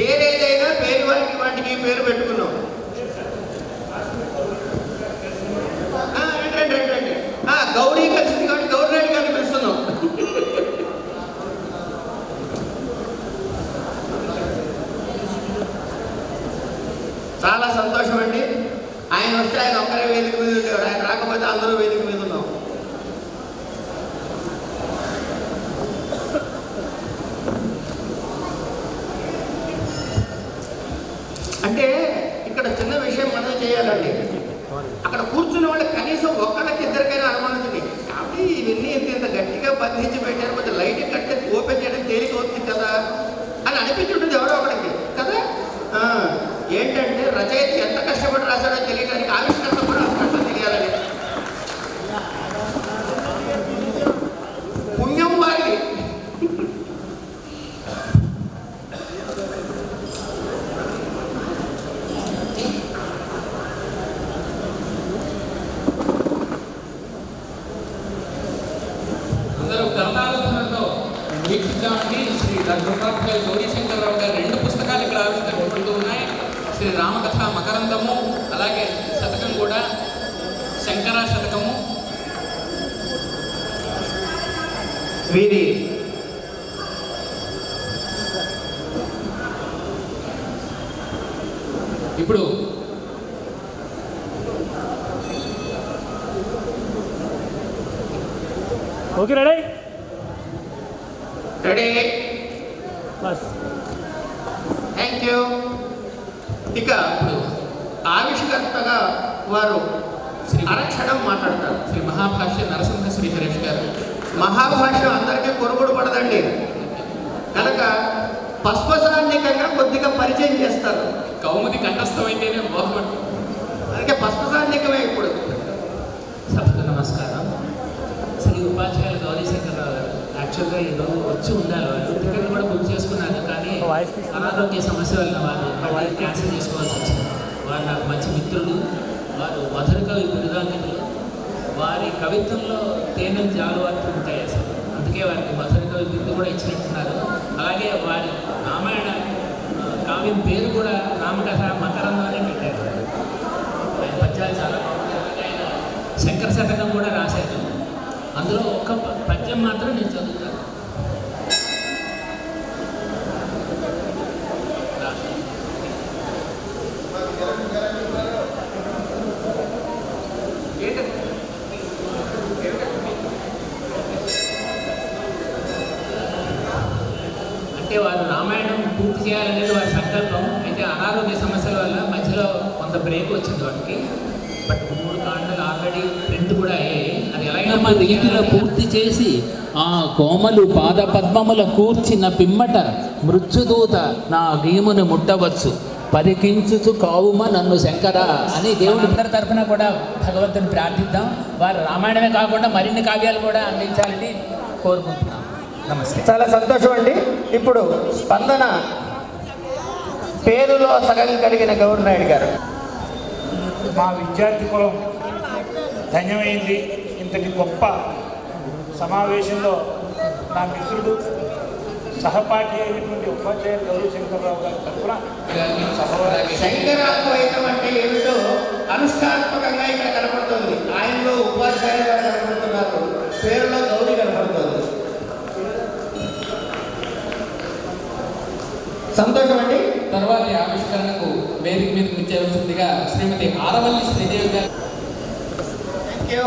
పేరు ఏదైనా పేరు వాటికి పేరు పెట్టుకున్నాం. రండి రండి రండి గౌరీ కలిసింది కాబట్టి గౌరీ రెడ్డి గారిని పిలుస్తున్నాం. చాలా సంతోషం అండి ఆయన వస్తే ఆయన ఒక్కరే వేదిక మీద ఉండేవారు. ఆయన రాకపోతే అందరూ వేదిక మీద ఉన్నాం. వీక్షిద్దామండి శ్రీ ధర్మపాధ్యాయ గౌరీశంకరరావు గారి రెండు పుస్తకాలు ఇక్కడ ఆవిష్కరించబడుతూ ఉన్నాయి శ్రీ రామకథ మకరందము అలాగే శతకం కూడా శంకర శతకము వీరి ఇప్పుడు ఓకే రెడీ? రెడీ బస్ థ్యాంక్ యూ ఇక ఆవిష్కర్తగా వారు శ్రీ అరక్షణం మాట్లాడతారు. శ్రీ మహాభాష్య నరసింహ శ్రీ హరీష్ గారు. మహాభాష్యం అందరికీ కొనుగోడు పడదండి. కనుక పస్పసాన్నికంగా కొద్దిగా పరిచయం చేస్తారు. కౌముది కంఠస్థమైతేనే బోధపడు అందుకే పస్పసాన్నికమే ఇప్పుడు. సభకు నమస్కారం శ్రీ ఉపాధ్యాయులు గౌరీశంకరరావు గారు యాక్చువల్గా ఈరోజు వచ్చి ఉండాలి వాళ్ళు. టికెట్ కూడా బుక్ చేసుకున్నారు కానీ. అనారోగ్య సమస్య వల్ల వారు మళ్ళీ క్యాన్సిల్ చేసుకోవాల్సి వచ్చింది. వారు నాకు మంచి మిత్రుడు వారు మధుర కవి బిరుదాంగితులు వారి కవిత్వంలో తేనె జాలువార్పు ఉంటాయి అసలు. అందుకే వారికి మధుర కవి బిరుదు కూడా ఇచ్చినట్టున్నారు. అలాగే వారి రామాయణ కావ్యం పేరు కూడా రామకథ మకరంలో అనే పెట్టారు. ఆయన పద్యాలు చాలా బాగుంటాయి. ఆయన శంకర శతకం కూడా రాశారు. అందులో ఒక్క పద్యం మాత్రం నేను చదువుతాను. అంటే వారు రామాయణం పూర్తి చేయాలనేది వారి సంకల్పం. అయితే అనారోగ్య సమస్యల వల్ల మధ్యలో కొంత బ్రేక్ వచ్చింది వాటికి బట్ మూడు కాండలు ఆల్రెడీ ప్రింట్ రీతిలో పూర్తి చేసి ఆ కోమలు పాద పద్మముల కూర్చిన పిమ్మట మృత్యుదూత నా గీమును ముట్టవచ్చు. పరికించుచు కావుమ నన్ను శంకర అని దేవుడి అందరి తరఫున కూడా భగవంతుని ప్రార్థిద్దాం. వారు రామాయణమే కాకుండా మరిన్ని కావ్యాలు కూడా అందించాలని కోరుకుంటున్నాం. నమస్తే. చాలా సంతోషం అండి. ఇప్పుడు స్పందన పేరులో సగం కలిగిన గౌరీ నాయుడు గారు. మా విద్యార్థి కులం ధన్యమైంది. ఇంతటి గొప్ప సమావేశంలో నా మిత్రుడు సహపాఠి అయినటువంటి ఉపాధ్యాయులు గౌరీ శంకర్రావు గారి తరఫున శంకరాద్వైతం అంటే ఏమిటో అనుష్ఠాత్మకంగా ఇక్కడ కనపడుతుంది. ఆయనలో ఉపాధ్యాయులుగా కనపడుతున్నారు. పేరులో గౌరీ కనపడుతుంది. సంతోషం అండి. తర్వాతి ఆవిష్కరణకు వేదిక మీదకి వచ్చేవలసిందిగా శ్రీమతి ఆరవల్లి శ్రీదేవి గారు. Thank you